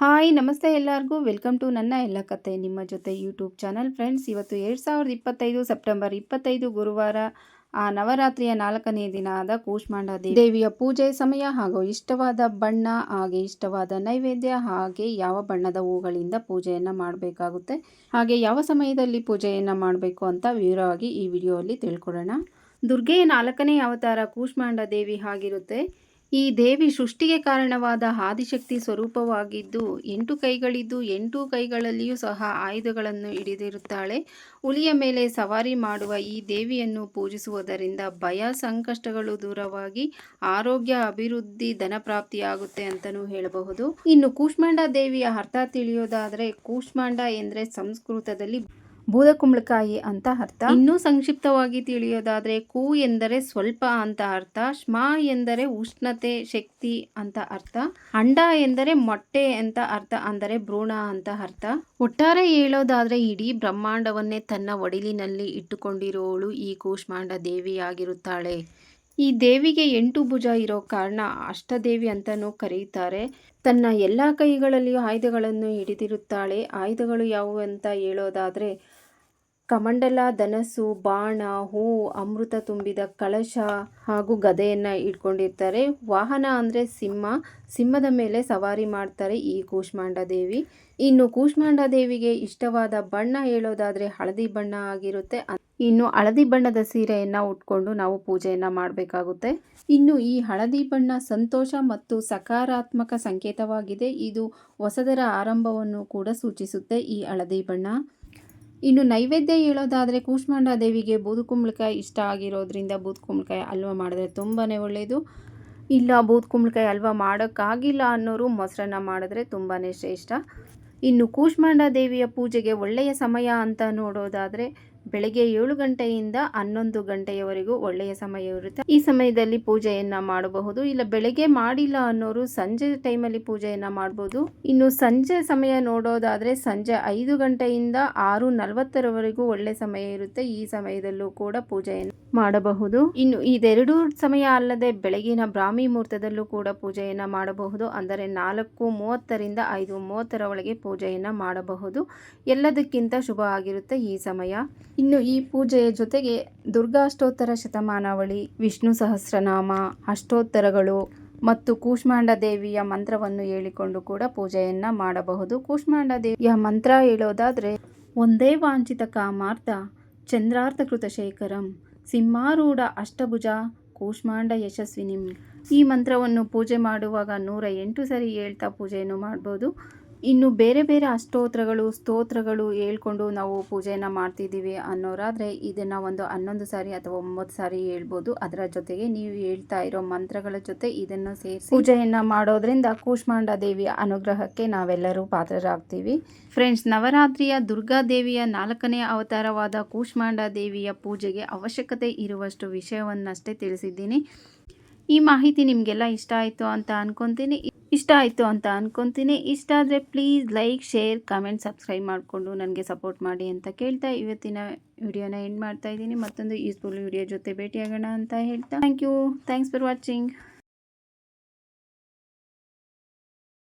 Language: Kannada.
ಹಾಯ್, ನಮಸ್ತೆ ಎಲ್ಲರಿಗೂ. ವೆಲ್ಕಮ್ ಟು ನನ್ನ ಎಲ್ಲ ಕತೆ. ನಿಮ್ಮ ಜೊತೆ ಯೂಟ್ಯೂಬ್ ಚಾನಲ್ ಫ್ರೆಂಡ್ಸ್, ಇವತ್ತು ಎರಡು ಸಾವಿರದ ಇಪ್ಪತ್ತೈದು ಸೆಪ್ಟೆಂಬರ್ ಇಪ್ಪತ್ತೈದು ಗುರುವಾರ, ಆ ನವರಾತ್ರಿಯ ನಾಲ್ಕನೇ ದಿನ ಆದ ಕೂಷ್ಮಾಂಡ ದೇವಿಯ ಪೂಜೆ ಸಮಯ ಹಾಗೂ ಇಷ್ಟವಾದ ಬಣ್ಣ, ಹಾಗೆ ಇಷ್ಟವಾದ ನೈವೇದ್ಯ, ಹಾಗೆ ಯಾವ ಬಣ್ಣದ ಹೂಗಳಿಂದ ಪೂಜೆಯನ್ನು ಮಾಡಬೇಕಾಗುತ್ತೆ, ಹಾಗೆ ಯಾವ ಸಮಯದಲ್ಲಿ ಪೂಜೆಯನ್ನು ಮಾಡಬೇಕು ಅಂತ ವಿವರವಾಗಿ ಈ ವಿಡಿಯೋದಲ್ಲಿ ತಿಳ್ಕೊಡೋಣ ದುರ್ಗೆಯ ನಾಲ್ಕನೇ ಅವತಾರ ಕೂಷ್ಮಾಂಡ ದೇವಿ ಆಗಿರುತ್ತೆ ಈ ದೇವಿ ಸೃಷ್ಟಿಗೆ ಕಾರಣವಾದ ಆದಿಶಕ್ತಿ ಸ್ವರೂಪವಾಗಿದ್ದು, ಎಂಟು ಕೈಗಳಿದ್ದು ಎಂಟು ಕೈಗಳಲ್ಲಿಯೂ ಸಹ ಆಯುಧಗಳನ್ನು ಹಿಡಿದಿರುತ್ತಾಳೆ. ಹುಲಿಯ ಮೇಲೆ ಸವಾರಿ ಮಾಡುವ ಈ ದೇವಿಯನ್ನು ಪೂಜಿಸುವುದರಿಂದ ಭಯ, ಸಂಕಷ್ಟಗಳು ದೂರವಾಗಿ ಆರೋಗ್ಯ, ಅಭಿವೃದ್ಧಿ, ಧನ ಪ್ರಾಪ್ತಿಯಾಗುತ್ತೆ ಅಂತಲೂ ಹೇಳಬಹುದು. ಇನ್ನು ಕೂಷ್ಮಾಂಡ ದೇವಿಯ ಅರ್ಥ ತಿಳಿಯೋದಾದರೆ, ಕೂಷ್ಮಾಂಡ ಎಂದರೆ ಸಂಸ್ಕೃತದಲ್ಲಿ ಬೂದಕುಂಬಳಕಾಯಿ ಅಂತ ಅರ್ಥ. ಇನ್ನೂ ಸಂಕ್ಷಿಪ್ತವಾಗಿ ತಿಳಿಯೋದಾದ್ರೆ, ಕು ಎಂದರೆ ಸ್ವಲ್ಪ ಅಂತ ಅರ್ಥ, ಶ್ಮ ಎಂದರೆ ಉಷ್ಣತೆ, ಶಕ್ತಿ ಅಂತ ಅರ್ಥ, ಅಂಡ ಎಂದರೆ ಮೊಟ್ಟೆ ಅಂತ ಅರ್ಥ, ಅಂದರೆ ಭ್ರೂಣ ಅಂತ ಅರ್ಥ. ಒಟ್ಟಾರೆ ಹೇಳೋದಾದ್ರೆ, ಇಡೀ ಬ್ರಹ್ಮಾಂಡವನ್ನೇ ತನ್ನ ಒಡಿಲಿನಲ್ಲಿ ಇಟ್ಟುಕೊಂಡಿರುವವಳು ಈ ಕೂಷ್ಮಾಂಡ ದೇವಿಯಾಗಿರುತ್ತಾಳೆ. ಈ ದೇವಿಗೆ ಎಂಟು ಭುಜ ಇರೋ ಕಾರಣ ಅಷ್ಟದೇವಿ ಅಂತಲೂ ಕರೆಯುತ್ತಾರೆ ತನ್ನ ಎಲ್ಲ ಕೈಗಳಲ್ಲಿಯೂ ಆಯುಧಗಳನ್ನು ಹಿಡಿದಿರುತ್ತಾಳೆ. ಆಯುಧಗಳು ಯಾವುವು ಅಂತ ಹೇಳೋದಾದರೆ ಕಮಂಡಲ ದನಸು ಬಾಣ, ಹೂ, ಅಮೃತ ತುಂಬಿದ ಕಳಶ ಹಾಗೂ ಗದೆಯನ್ನು ಇಟ್ಕೊಂಡಿರ್ತಾರೆ. ವಾಹನ ಅಂದರೆ ಸಿಂಹ. ಸಿಂಹದ ಮೇಲೆ ಸವಾರಿ ಮಾಡ್ತಾರೆ ಈ ಕೂಷ್ಮಾಂಡ ದೇವಿ. ಇನ್ನು ಕೂಷ್ಮಾಂಡ ದೇವಿಗೆ ಇಷ್ಟವಾದ ಬಣ್ಣ ಹೇಳೋದಾದ್ರೆ ಹಳದಿ ಬಣ್ಣ ಆಗಿರುತ್ತೆ. ಇನ್ನು ಹಳದಿ ಬಣ್ಣದ ಸೀರೆಯನ್ನು ಉಟ್ಕೊಂಡು ನಾವು ಪೂಜೆಯನ್ನು ಮಾಡಬೇಕಾಗುತ್ತೆ. ಇನ್ನು ಈ ಹಳದಿ ಬಣ್ಣ ಸಂತೋಷ ಮತ್ತು ಸಕಾರಾತ್ಮಕ ಸಂಕೇತವಾಗಿದೆ. ಇದು ಹೊಸದರ ಆರಂಭವನ್ನು ಕೂಡ ಸೂಚಿಸುತ್ತೆ ಈ ಹಳದಿ ಬಣ್ಣ. ಇನ್ನು ನೈವೇದ್ಯ ಹೇಳೋದಾದರೆ ಕೂಷ್ಮಾಂಡ ದೇವಿಗೆ ಬೂದುಕುಂಬಳಕಾಯಿ ಇಷ್ಟ ಆಗಿರೋದ್ರಿಂದ ಬೂದುಕುಂಬಳಕಾಯಿ ಹಲ್ವ ಮಾಡಿದ್ರೆ ತುಂಬಾ ಒಳ್ಳೆಯದು ಇಲ್ಲ, ಬೂದುಕುಂಬಳಕಾಯಿ ಹಲ್ವಾ ಮಾಡೋಕ್ಕಾಗಿಲ್ಲ ಅನ್ನೋರು ಮೊಸರನ್ನ ಮಾಡಿದ್ರೆ ತುಂಬಾ ಶ್ರೇಷ್ಠ. ಇನ್ನು ಕೂಷ್ಮಾಂಡ ದೇವಿಯ ಪೂಜೆಗೆ ಒಳ್ಳೆಯ ಸಮಯ ಅಂತ ನೋಡೋದಾದರೆ ಬೆಳಗ್ಗೆ ಏಳು ಗಂಟೆಯಿಂದ ಹನ್ನೊಂದು ಗಂಟೆಯವರೆಗೂ ಒಳ್ಳೆಯ ಸಮಯ ಇರುತ್ತೆ. ಈ ಸಮಯದಲ್ಲಿ ಪೂಜೆಯನ್ನ ಮಾಡಬಹುದು. ಇಲ್ಲ, ಬೆಳಗ್ಗೆ ಮಾಡಿಲ್ಲ ಅನ್ನೋರು ಸಂಜೆ ಟೈಮಲ್ಲಿ ಪೂಜೆಯನ್ನ ಮಾಡಬಹುದು ಇನ್ನು ಸಂಜೆ ಸಮಯ ನೋಡೋದಾದ್ರೆ ಸಂಜೆ ಐದು ಗಂಟೆಯಿಂದ ಆರು ನಲವತ್ತರವರೆಗೂ ಒಳ್ಳೆ ಸಮಯ ಇರುತ್ತೆ. ಈ ಸಮಯದಲ್ಲೂ ಕೂಡ ಪೂಜೆಯನ್ನು ಮಾಡಬಹುದು. ಇನ್ನು ಇದೆರಡು ಸಮಯ ಅಲ್ಲದೆ ಬೆಳಗಿನ ಬ್ರಾಹ್ಮಿ ಮುಹೂರ್ತದಲ್ಲೂ ಕೂಡ ಪೂಜೆಯನ್ನ ಮಾಡಬಹುದು. ಅಂದರೆ ನಾಲ್ಕು ಮೂವತ್ತರಿಂದ ಐದು ಮೂವತ್ತರ ಒಳಗೆ ಪೂಜೆಯನ್ನ ಮಾಡಬಹುದು. ಎಲ್ಲದಕ್ಕಿಂತ ಶುಭ ಆಗಿರುತ್ತೆ ಈ ಸಮಯ. ಇನ್ನು ಈ ಪೂಜೆಯ ಜೊತೆಗೆ ದುರ್ಗಾಷ್ಟೋತ್ತರ ಶತಮಾನಾವಳಿ, ವಿಷ್ಣು ಸಹಸ್ರನಾಮ, ಅಷ್ಟೋತ್ತರಗಳು ಮತ್ತು ಕೂಷ್ಮಾಂಡ ದೇವಿಯ ಮಂತ್ರವನ್ನು ಹೇಳಿಕೊಂಡು ಕೂಡ ಪೂಜೆಯನ್ನ ಮಾಡಬಹುದು. ಕೂಷ್ಮಾಂಡ ದೇವಿಯ ಮಂತ್ರ ಹೇಳೋದಾದ್ರೆ, ಒಂದೇ ವಾಂಚಿತ ಕಾಮಾರ್ಥ ಚಂದ್ರಾರ್ಥ ಕೃತ ಶೇಖರಂ ಸಿಂಹಾರೂಢ ಅಷ್ಟಭುಜ ಕೂಷ್ಮಾಂಡ ಯಶಸ್ವಿನಿಂ. ಈ ಮಂತ್ರವನ್ನು ಪೂಜೆ ಮಾಡುವಾಗ ನೂರ ಎಂಟು ಸರಿ ಹೇಳ್ತಾ ಪೂಜೆಯನ್ನು ಮಾಡ್ಬೋದು. ಇನ್ನು ಬೇರೆ ಬೇರೆ ಅಷ್ಟೋತ್ರಗಳು, ಸ್ತೋತ್ರಗಳು ಹೇಳ್ಕೊಂಡು ನಾವು ಪೂಜೆಯನ್ನು ಮಾಡ್ತಿದ್ದೀವಿ ಅನ್ನೋರಾದರೆ ಇದನ್ನು ಒಂದು ಹನ್ನೊಂದು ಸಾರಿ ಅಥವಾ ಒಂಬತ್ತು ಸಾರಿ ಹೇಳ್ಬೋದು. ಅದರ ಜೊತೆಗೆ ನೀವು ಹೇಳ್ತಾ ಇರೋ ಮಂತ್ರಗಳ ಜೊತೆ ಇದನ್ನು ಸೇರಿಸಿ ಪೂಜೆಯನ್ನು ಮಾಡೋದ್ರಿಂದ ಕೂಷ್ಮಾಂಡ ದೇವಿಯ ಅನುಗ್ರಹಕ್ಕೆ ನಾವೆಲ್ಲರೂ ಪಾತ್ರರಾಗ್ತೀವಿ. ಫ್ರೆಂಡ್ಸ್ ನವರಾತ್ರಿಯ ದುರ್ಗಾ ದೇವಿಯ ನಾಲ್ಕನೇ ಅವತಾರವಾದ ಕೂಷ್ಮಾಂಡ ದೇವಿಯ ಪೂಜೆಗೆ ಅವಶ್ಯಕತೆ ಇರುವಷ್ಟು ವಿಷಯವನ್ನಷ್ಟೇ ತಿಳಿಸಿದ್ದೀನಿ. ಈ ಮಾಹಿತಿ ನಿಮಗೆಲ್ಲ ಇಷ್ಟ ಆಯಿತು ಅಂತ ಅನ್ಕೊತೀನಿ. ಇಷ್ಟ ಆಯಿತು ಅಂತ ಅಂದ್ಕೊತೀನಿ ಇಷ್ಟ ಆದರೆ please like share comment subscribe ಮಾಡಿಕೊಂಡು ನನಗೆ ಸಪೋರ್ಟ್ ಮಾಡಿ ಅಂತ ಕೇಳ್ತಾ ಇವತ್ತಿನ ವಿಡಿಯೋನ ಎಂಡ್ ಮಾಡ್ತಾ ಇದ್ದೀನಿ. ಮತ್ತೊಂದು ಯೂಸ್ಫುಲ್ ವಿಡಿಯೋ ಜೊತೆ ಭೇಟಿಯಾಗೋಣ ಅಂತ ಹೇಳ್ತಾ. Thank you thanks for watching